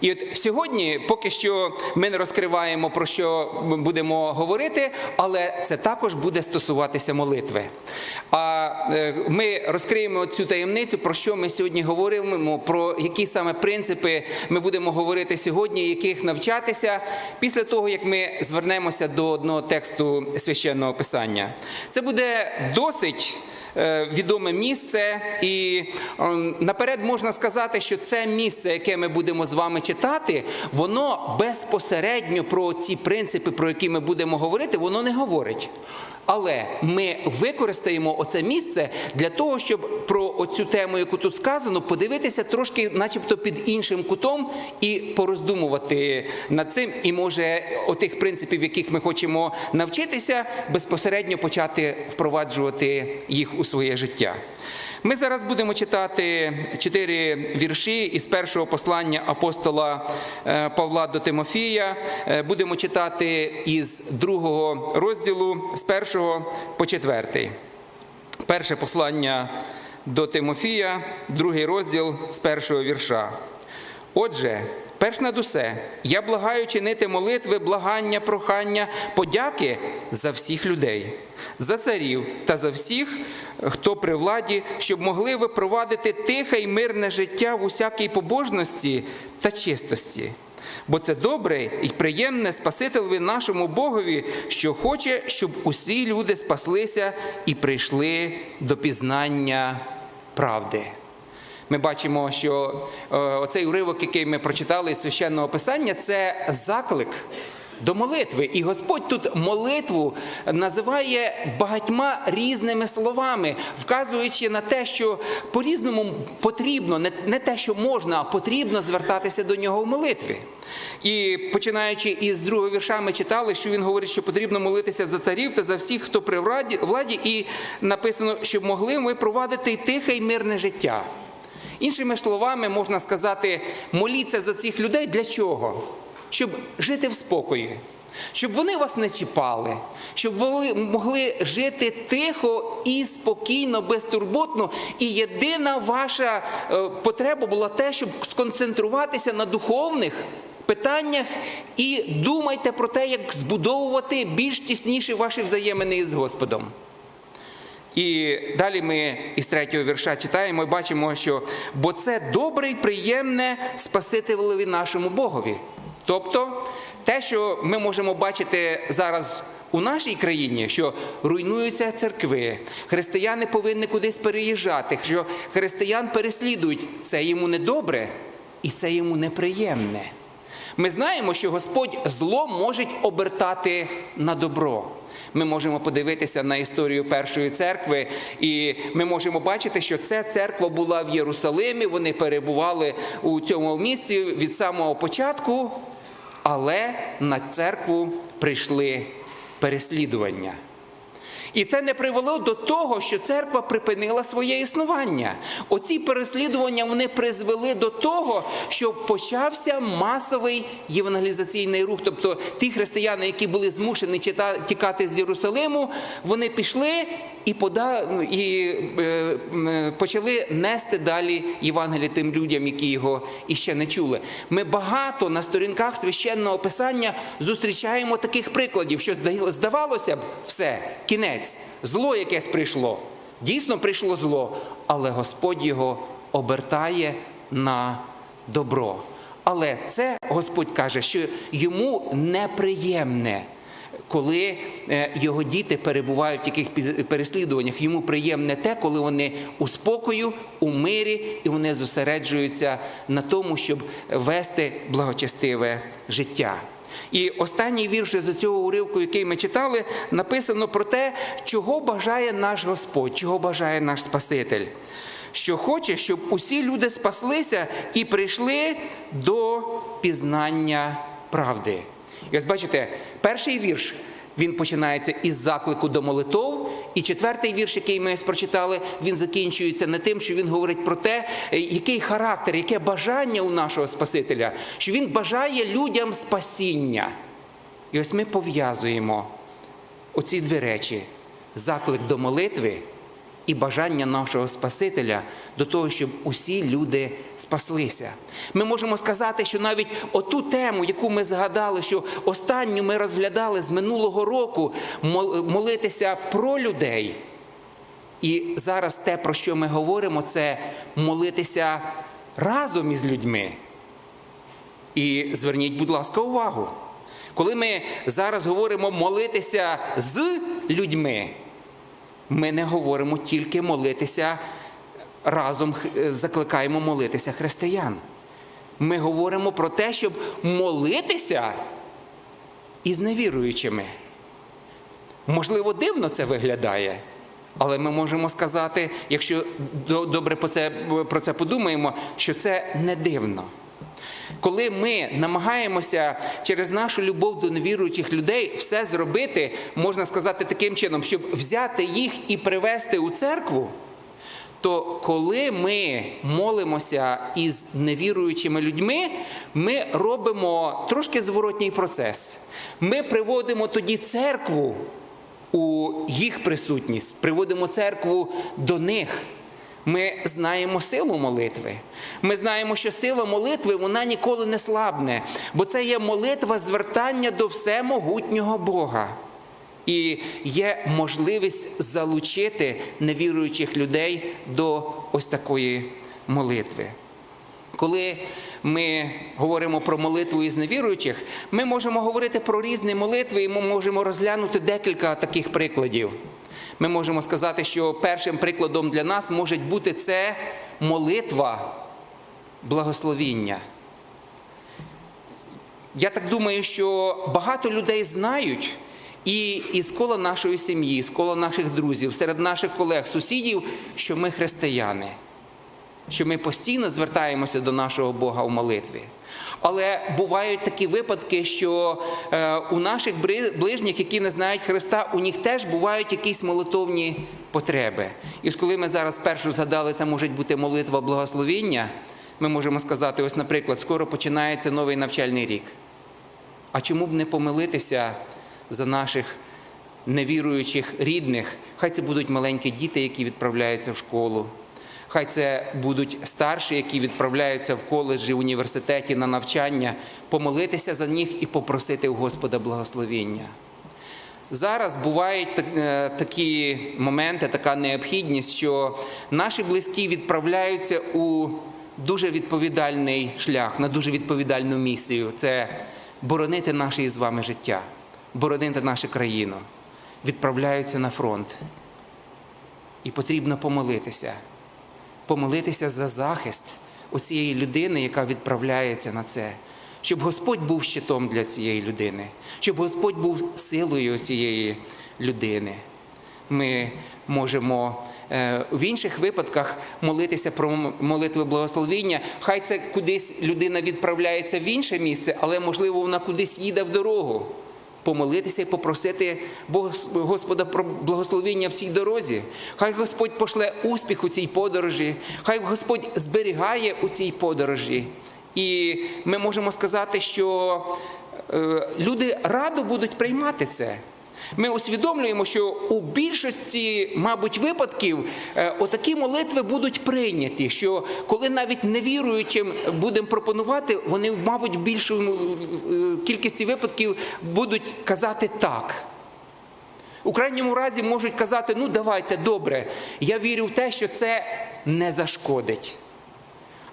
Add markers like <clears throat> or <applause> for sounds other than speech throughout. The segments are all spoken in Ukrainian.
І от сьогодні, поки що, ми не розкриваємо про що ми будемо говорити, але це також буде стосуватися молитви. А е, ми розкриємо цю таємницю, про що ми сьогодні говоримо, про які саме принципи ми будемо говорити сьогодні, яких навчатися після того, як ми звернемося до одного тексту священного писання. Це буде досить відоме місце, і ем, наперед можна сказати, що це місце, яке ми будемо з вами читати, воно безпосередньо про ці принципи, про які ми будемо говорити, воно не говорить. Але ми використаємо оце місце для того, щоб про оцю тему, яку тут сказано, подивитися трошки, начебто, під іншим кутом і пороздумувати над цим, і може отих принципів, яких ми хочемо навчитися, безпосередньо почати впроваджувати їх у своє життя. Ми зараз будемо читати чотири вірші із першого послання апостола е, Павла до Тимофія. Е, Будемо читати із другого розділу з першого по четвертий. Перше послання до Тимофія, другий розділ з першого вірша. Отже, перш над усе, я благаю чинити молитви, благання, прохання, подяки за всіх людей, за царів та за всіх, хто при владі, щоб могли випровадити тихе й мирне життя в усякій побожності та чистості. Бо це добре і приємне Спасителеві нашому Богові, що хоче, щоб усі люди спаслися і прийшли до пізнання правди. Ми бачимо, що е, оцей уривок, який ми прочитали із священного писання, це заклик до молитви. І Господь тут молитву називає багатьма різними словами, вказуючи на те, що по-різному потрібно, не, те, що можна, а потрібно звертатися до нього в молитві. І починаючи із другого вірша, ми читали, що він говорить, що потрібно молитися за царів та за всіх, хто при владі, і написано, щоб могли ми провадити тихе й мирне життя. Іншими словами, можна сказати, моліться за цих людей для чого? Щоб жити в спокої, щоб вони вас не чіпали, щоб ви могли жити тихо і спокійно, безтурботно. І єдина ваша е, потреба була те, щоб сконцентруватися на духовних питаннях і думайте про те, як збудовувати більш тісніші ваші взаємини із Господом. І далі ми із третього вірша читаємо і бачимо, що бо це добре і приємне Спасителеві нашому Богові. Тобто те, що ми можемо бачити зараз у нашій країні, що руйнуються церкви, християни повинні кудись переїжджати, що християн переслідують, це йому не добре і це йому неприємне. Ми знаємо, що Господь зло може обертати на добро. Ми можемо подивитися на історію першої церкви, і ми можемо бачити, що ця церква була в Єрусалимі. Вони перебували у цьому місці від самого початку, але на церкву прийшли переслідування. І це не привело до того, що церква припинила своє існування. Оці переслідування вони призвели до того, що почався масовий євангелізаційний рух. Тобто ті християни, які були змушені тікати з Єрусалиму, вони пішли і, пода... і е, е, почали нести далі Євангеліє тим людям, які його іще не чули. Ми багато на сторінках священного писання зустрічаємо таких прикладів, що зда- здавалося б, все, кінець, зло якесь прийшло. Дійсно прийшло зло, але Господь його обертає на добро. Але це Господь каже, що йому неприємне коли е, його діти перебувають в яких переслідуваннях, йому приємне те, коли вони у спокою, у мирі і вони зосереджуються на тому, щоб вести благочестиве життя. І останній вірш з цього уривку, який ми читали, написано про те, чого бажає наш Господь, чого бажає наш Спаситель. Що хоче, щоб усі люди спаслися і прийшли до пізнання правди. І ось бачите, перший вірш він починається із заклику до молитов, і четвертий вірш, який ми прочитали, він закінчується не тим, що він говорить про те, е, який характер, яке бажання у нашого Спасителя, що він бажає людям спасіння. І ось ми пов'язуємо оці дві речі: заклик до молитви і бажання нашого Спасителя до того, щоб усі люди спаслися. Ми можемо сказати, що навіть оту тему, яку ми згадали, що останню ми розглядали з минулого року, молитися про людей. І зараз те, про що ми говоримо, це молитися разом із людьми. І зверніть, будь ласка, увагу. Коли ми зараз говоримо молитися з людьми, ми не говоримо тільки молитися разом, е, закликаємо молитися християн. Ми говоримо про те, щоб молитися із невіруючими. Можливо, дивно це виглядає, але ми можемо сказати, якщо добре про це, про це подумаємо, що це не дивно. Коли ми намагаємося через нашу любов до невіруючих людей все зробити, можна сказати таким чином, щоб взяти їх і привести у церкву, то коли ми молимося із невіруючими людьми, ми робимо трошки зворотній процес. Ми приводимо тоді церкву у їх присутність, приводимо церкву до них. Ми знаємо силу молитви. Ми знаємо, що сила молитви вона ніколи не слабне, бо це є молитва звертання до всемогутнього Бога. І є можливість залучити невіруючих людей до ось такої молитви. Коли ми говоримо про молитву із невіруючих, ми можемо говорити про різні молитви, і ми можемо розглянути декілька таких прикладів. Ми можемо сказати, що першим прикладом для нас може бути це молитва благословіння. Я так думаю, що багато людей знають, і із кола нашої сім'ї, з кола наших друзів, серед наших колег, сусідів, що ми християни, що ми постійно звертаємося до нашого Бога у молитві. Але бувають такі випадки, що е, у наших ближніх, які не знають Христа, у них теж бувають якісь молитовні потреби. І коли ми зараз першу згадали, це може бути молитва благословіння, ми можемо сказати: ось, наприклад, скоро починається новий навчальний рік. А чому б не помилитися за наших невіруючих рідних? Хай це будуть маленькі діти, які відправляються в школу. Хай це будуть старші, які відправляються в коледжі, університеті на навчання, помолитися за них і попросити у Господа благословіння. Зараз бувають е, такі моменти, така необхідність, що наші близькі відправляються у дуже відповідальний шлях, на дуже відповідальну місію. Це боронити наше із вами життя, боронити нашу країну. Відправляються на фронт. І потрібно помолитися. Помолитися за захист оцієї людини, яка відправляється на це. Щоб Господь був щитом для цієї людини, щоб Господь був силою цієї людини. Ми можемо е, в інших випадках молитися про молитви благословіння. Хай це кудись людина відправляється в інше місце, але можливо вона кудись їде в дорогу. Помолитися і попросити Господа про благословення в цій дорозі. Хай Господь пошле успіх у цій подорожі, хай Господь зберігає у цій подорожі. І ми можемо сказати, що е, люди радо будуть приймати це. Ми усвідомлюємо, що у більшості, мабуть, випадків е, отакі молитви будуть прийняті. Що коли навіть невіруючим будемо пропонувати, вони, мабуть, в більшому кількості випадків будуть казати так. У крайньому разі можуть казати: ну давайте, добре, я вірю в те, що це не зашкодить.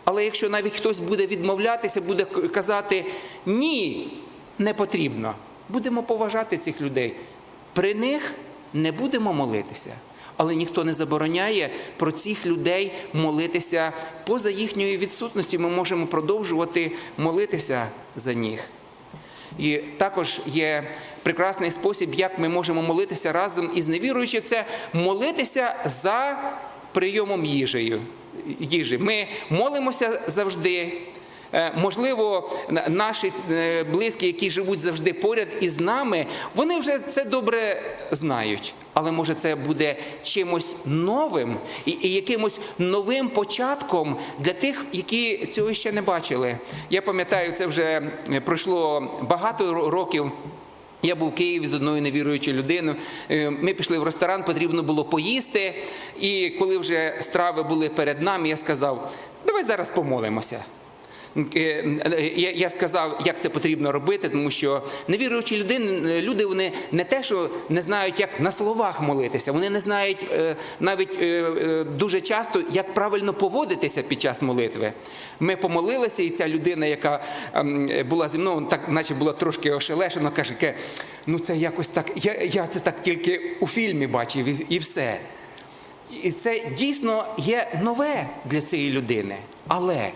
Але якщо навіть хтось буде відмовлятися, буде казати ні, не потрібно, будемо поважати цих людей. При них не будемо молитися. Але ніхто не забороняє про цих людей молитися поза їхньою відсутністю. Ми можемо продовжувати молитися за них. І також є прекрасний спосіб, як ми можемо молитися разом із невіруючими, це молитися за прийомом їжею. їжі. Ми молимося завжди. Е, Можливо, наші е, близькі, які живуть завжди поряд із нами, вони вже це добре знають. Але може це буде чимось новим і, якимось новим початком для тих, які цього ще не бачили. Я пам'ятаю, це вже е, пройшло багато років. Я був в Києві з одною невіруючою людиною. Ми пішли в ресторан, потрібно було поїсти. І коли вже страви були перед нами, я сказав: давай зараз помолимося. Е, Я сказав, як це потрібно робити, тому що невіруючі людини, люди вони не те, що не знають, як на словах молитися, вони не знають е, навіть е, дуже часто, як правильно поводитися під час молитви. Ми помолилися, і ця людина, яка ем, була зі мною, так, наче була трошки ошелешена, каже, ну це якось так. Я, я це так тільки у фільмі бачив, і все. І це дійсно є нове для цієї людини. Але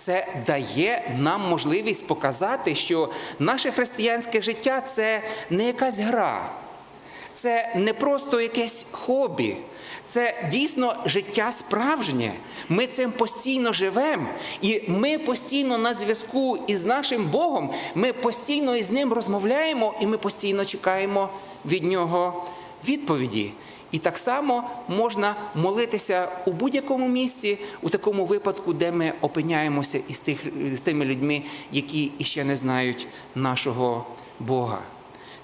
це дає нам можливість показати, що наше християнське життя це не якась гра, це не просто якесь хобі. Це дійсно життя справжнє. Ми цим постійно живемо, і ми постійно на зв'язку із нашим Богом, ми постійно із ним розмовляємо, і ми постійно чекаємо від нього відповіді. І так само можна молитися у будь-якому місці, у такому випадку, де ми опиняємося із тих, з тими людьми, які іще не знають нашого Бога.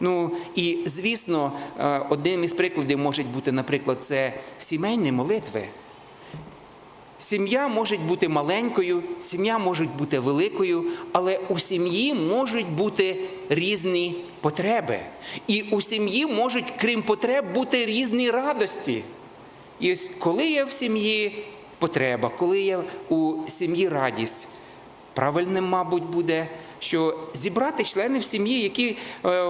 Ну і звісно, е, одним із прикладів може бути, наприклад, це сімейні молитви. Сім'я може бути маленькою, сім'я може бути великою, але у сім'ї можуть бути різні потреби. І у сім'ї можуть, крім потреб, бути різні радості. І ось коли є в сім'ї потреба, коли є у сім'ї радість, правильним, мабуть, буде, що зібрати членів сім'ї, які е,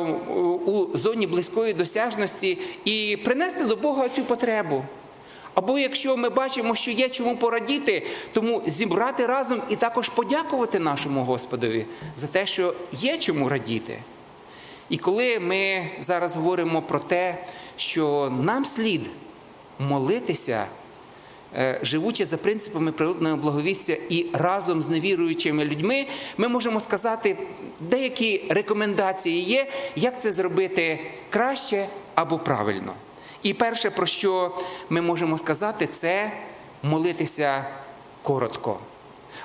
у зоні близької досяжності, і принести до Бога цю потребу. Або якщо ми бачимо, що є чому порадіти, тому зібрати разом і також подякувати нашому Господові за те, що є чому радіти. І коли ми зараз говоримо про те, що нам слід молитися, е, живучи за принципами природного благовістя і разом з невіруючими людьми, ми можемо сказати, деякі рекомендації є, як це зробити краще або правильно. І перше, про що ми можемо сказати, це молитися коротко.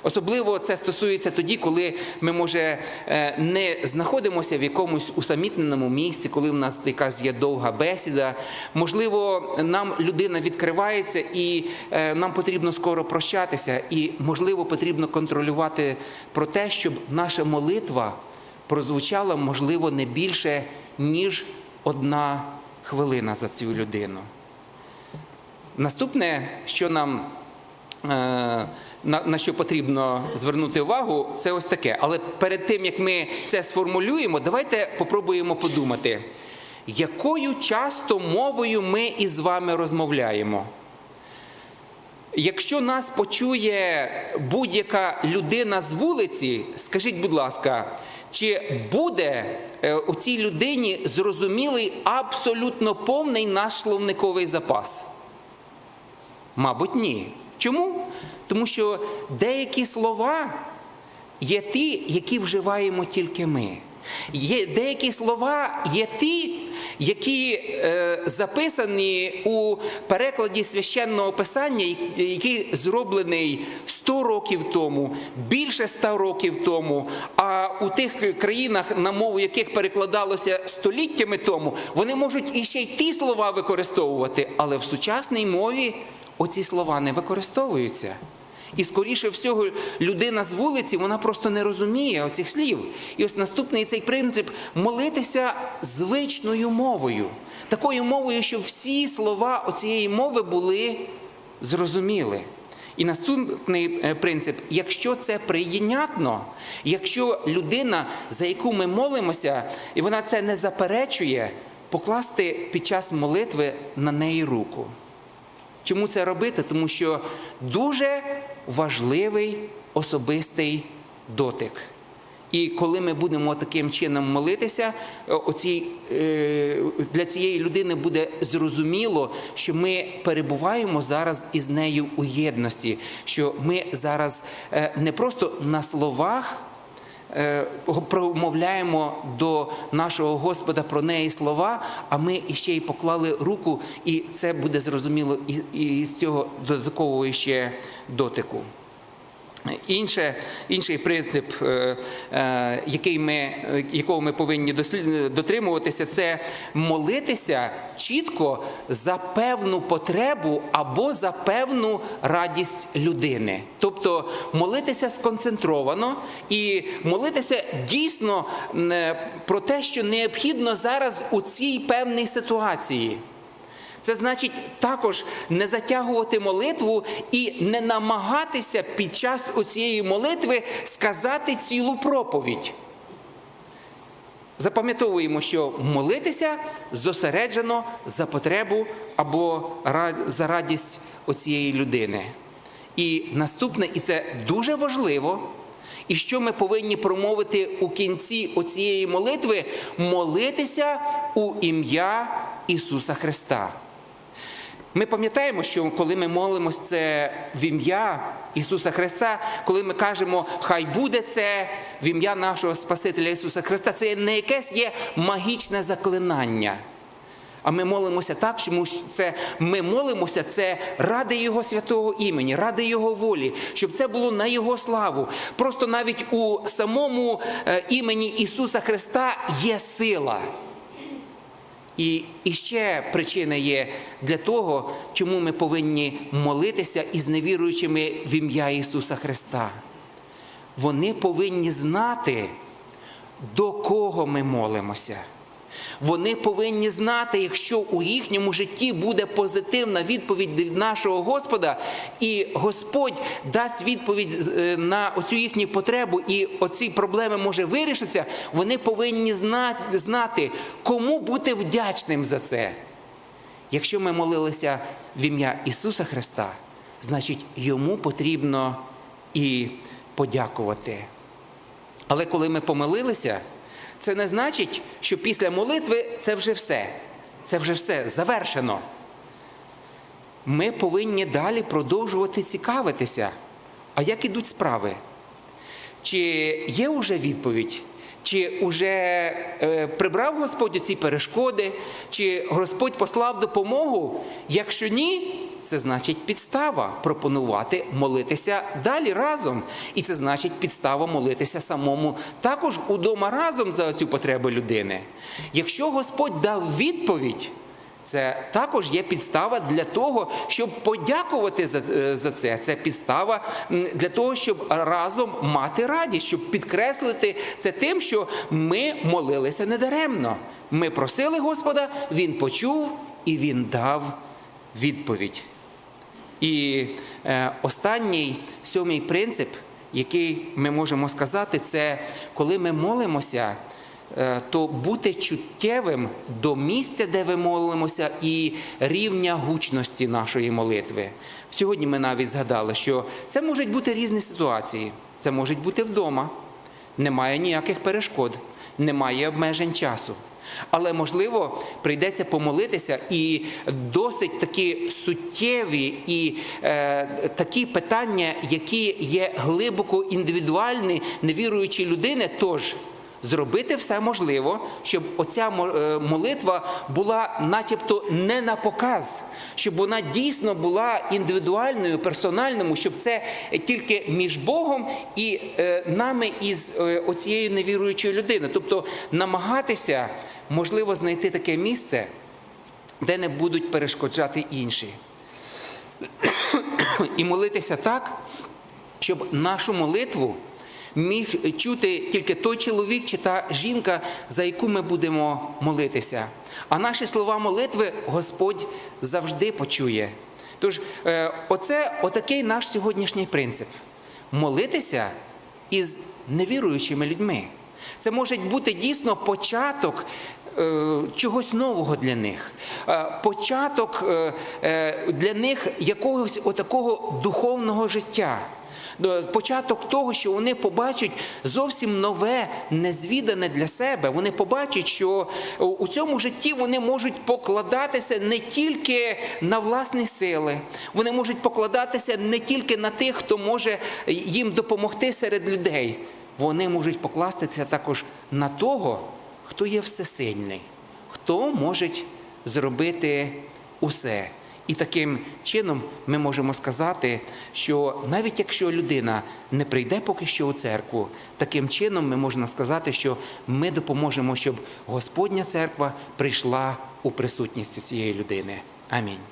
Особливо це стосується тоді, коли ми, може, е, не знаходимося в якомусь усамітненому місці, коли в нас якась є довга бесіда. Можливо, нам людина відкривається і е, нам потрібно скоро прощатися, і, можливо, потрібно контролювати про те, щоб наша молитва прозвучала, можливо, не більше, ніж одна хвилина за цю людину. Наступне, що нам е, на, на що потрібно звернути увагу, це ось таке. Але перед тим як ми це сформулюємо, давайте попробуємо подумати, якою часто мовою ми із вами розмовляємо. Якщо нас почує будь-яка людина з вулиці, скажіть, будь ласка, чи буде е, у цій людині зрозумілий абсолютно повний наш словниковий запас? Мабуть, ні. Чому? Тому що деякі слова є ті, які вживаємо тільки ми. Є деякі слова є ті, які е, записані у перекладі священного писання, який зроблений 100 років тому, більше 100 років тому. А у тих країнах, на мову яких перекладалося століттями тому, вони можуть іще й ті слова використовувати, але в сучасній мові оці слова не використовуються. І, скоріше всього, людина з вулиці вона просто не розуміє оцих слів. І ось наступний цей принцип молитися звичною мовою, такою мовою, щоб всі слова оцієї мови були зрозуміли. І наступний е, принцип: якщо це прийнятно, якщо людина, за яку ми молимося, і вона це не заперечує, покласти під час молитви на неї руку. Чому це робити? Тому що дуже важливий особистий дотик. І коли ми будемо таким чином молитися, оці, для цієї людини буде зрозуміло, що ми перебуваємо зараз із нею у єдності, що ми зараз е, не просто на словах. Е, Промовляємо до нашого Господа про неї слова, а ми іще й поклали руку, і це буде зрозуміло і- з цього додаткового ще дотику. Інше, інший принцип, е, е, який ми, якого ми повинні дотримуватися, це молитися чітко за певну потребу або за певну радість людини. Тобто молитися сконцентровано і молитися дійсно е, про те, що необхідно зараз у цій певній ситуації. Це значить також не затягувати молитву і не намагатися під час цієї молитви сказати цілу проповідь. Запам'ятовуємо, що молитися зосереджено за потребу або за радість оцієї людини. І наступне, і це дуже важливо, і що ми повинні промовити у кінці оцієї молитви молитися у ім'я Ісуса Христа. Ми пам'ятаємо, що коли ми молимось це в ім'я Ісуса Христа, коли ми кажемо, хай буде це в ім'я нашого Спасителя Ісуса Христа, це не якесь є магічне заклинання. А ми молимося так, тому що це ми молимося це ради Його святого імені, ради Його волі, щоб це було на Його славу. Просто навіть у самому е, імені Ісуса Христа є сила. І, і ще причина є для того, чому ми повинні молитися із невіруючими в ім'я Ісуса Христа. Вони повинні знати, до кого ми молимося. Вони повинні знати, якщо у їхньому житті буде позитивна відповідь від нашого Господа, і Господь дасть відповідь е, на оцю їхню потребу, і оці проблеми може вирішитися, вони повинні знати, знати, кому бути вдячним за це. Якщо ми молилися в ім'я Ісуса Христа, значить йому потрібно і подякувати. Але коли ми помилилися, це не значить, що після молитви це вже все. Це вже все завершено. Ми повинні далі продовжувати цікавитися. А як ідуть справи? Чи є вже відповідь? Чи вже е, прибрав Господь ці перешкоди, чи Господь послав допомогу? Якщо ні, це значить підстава пропонувати молитися далі разом. І це значить підстава молитися самому також удома разом за цю потребу людини. Якщо Господь дав відповідь, це також є підстава для того, щоб подякувати за, е, за це. Це підстава для того, щоб разом мати радість, щоб підкреслити це тим, що ми молилися недаремно. Ми просили Господа, Він почув і Він дав відповідь. І е, останній сьомий принцип, який ми можемо сказати, це коли ми молимося, е, то бути чуттєвим до місця, де ви молимося, і рівня гучності нашої молитви. Сьогодні ми навіть згадали, що це можуть бути різні ситуації. Це може бути вдома, немає ніяких перешкод, немає обмежень часу. Але можливо прийдеться помолитися, і досить такі суттєві і е, такі питання, які є глибоко індивідуальні, невіруючі людини, тож зробити все можливо, щоб оця е, молитва була начебто не на показ, щоб вона дійсно була індивідуальною, персональною, щоб це тільки між Богом і е, нами із е, оцією невіруючою людиною. Тобто намагатися, можливо, знайти таке місце, де не будуть перешкоджати інші. <clears throat> І молитися так, щоб нашу молитву міг чути тільки той чоловік чи та жінка, за яку ми будемо молитися. А наші слова молитви Господь завжди почує. Тож, е, оце отакий наш сьогоднішній принцип молитися із невіруючими людьми. Це може бути дійсно початок чогось нового для них, Е, початок е, е, для них якогось отакого духовного життя. Початок того, що вони побачать зовсім нове, незвідане для себе. Вони побачать, що у цьому житті вони можуть покладатися не тільки на власні сили, вони можуть покладатися не тільки на тих, хто може їм допомогти серед людей. Вони можуть покластися також на того, хто є всесильний, хто може зробити усе. І таким чином ми можемо сказати, що навіть якщо людина не прийде поки що у церкву, таким чином ми можемо сказати, що ми допоможемо, щоб Господня церква прийшла у присутність цієї людини. Амінь.